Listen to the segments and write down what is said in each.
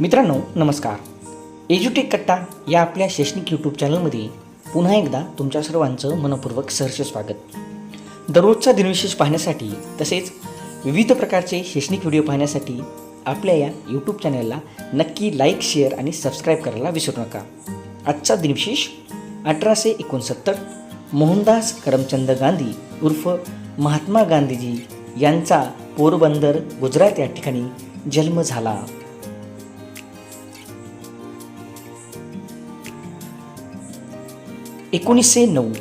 मित्रांनो नमस्कार. एज्युटेक कट्टा या आपल्या शैक्षणिक यूट्यूब चॅनलमध्ये पुन्हा एकदा तुमच्या सर्वांचं मनपूर्वक सहर्ष स्वागत. दररोजचा दिनविशेष पाहण्यासाठी तसेच विविध प्रकारचे शैक्षणिक व्हिडिओ पाहण्यासाठी आपल्या या यूट्यूब चॅनलला नक्की लाईक शेअर आणि सबस्क्राईब करायला विसरू नका. आजचा दिनविशेष अठराशे एकोणसत्तर मोहनदास करमचंद गांधी उर्फ महात्मा गांधीजी यांचा पोरबंदर गुजरात या ठिकाणी जन्म झाला. एकोणीसशे नऊ.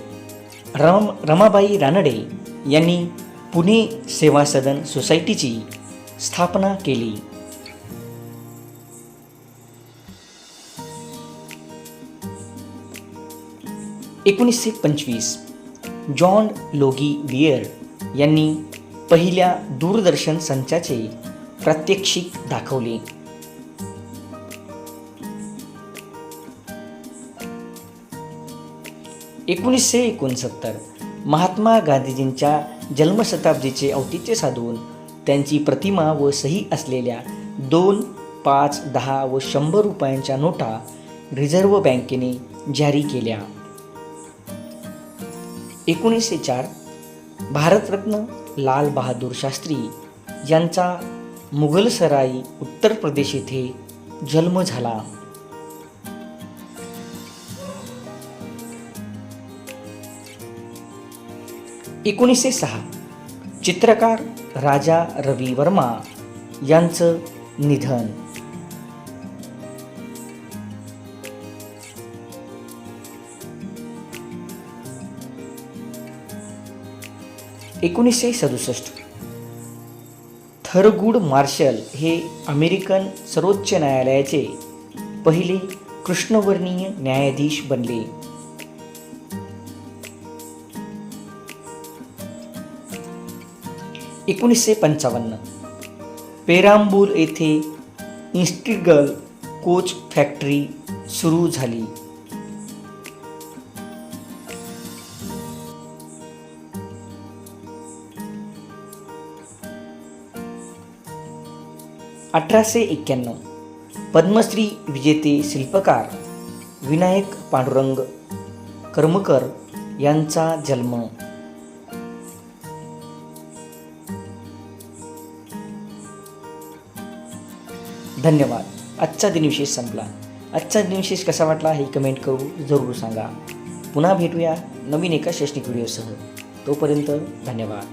रम रमाबाई रानडे यांनी पुणे सेवा सदन सोसायटीची स्थापना केली. एकोणीसशे पंचवीस. जॉन लोगी वियर यांनी पहिल्या दूरदर्शन संचाचे प्रात्यक्षिक दाखवले. एकोणीसशे एकोणसत्तर महात्मा गांधीजींच्या जन्मशताब्दीचे औचित्य साधून त्यांची प्रतिमा व सही असलेल्या दोन पाच दहा व शंभर रुपयांच्या नोटा रिझर्व्ह बँकेने जारी केल्या. एकोणीसशे चार भारतरत्न लाल बहादूर शास्त्री यांचा मुघलसराई उत्तर प्रदेश येथे जन्म झाला. एकोणीसशे सहा. चित्रकार राजा रवी वर्मा यांचं निधन. एकोणीसशे सदुसष्ट. थरगुड मार्शल हे अमेरिकन सर्वोच्च न्यायालयाचे पहिले कृष्णवर्णीय न्यायाधीश बनले. एकोणीसशे पंचावन्न. पेरांबूर येथे इन्स्टिगल कोच फॅक्टरी सुरू झाली. अठराशे एक्क्याण्णव. पद्मश्री विजेते शिल्पकार विनायक पांडुरंग कर्मकर यांचा जन्म धन्यवाद. आजचा दिनविशेष संपला. आजचा दिनविशेष कसा वाटला हे कमेंट करू जरूर सांगा. पुन्हा भेटूया नवीन एका शैक्षणिक व्हिडिओसह तोपर्यंत धन्यवाद.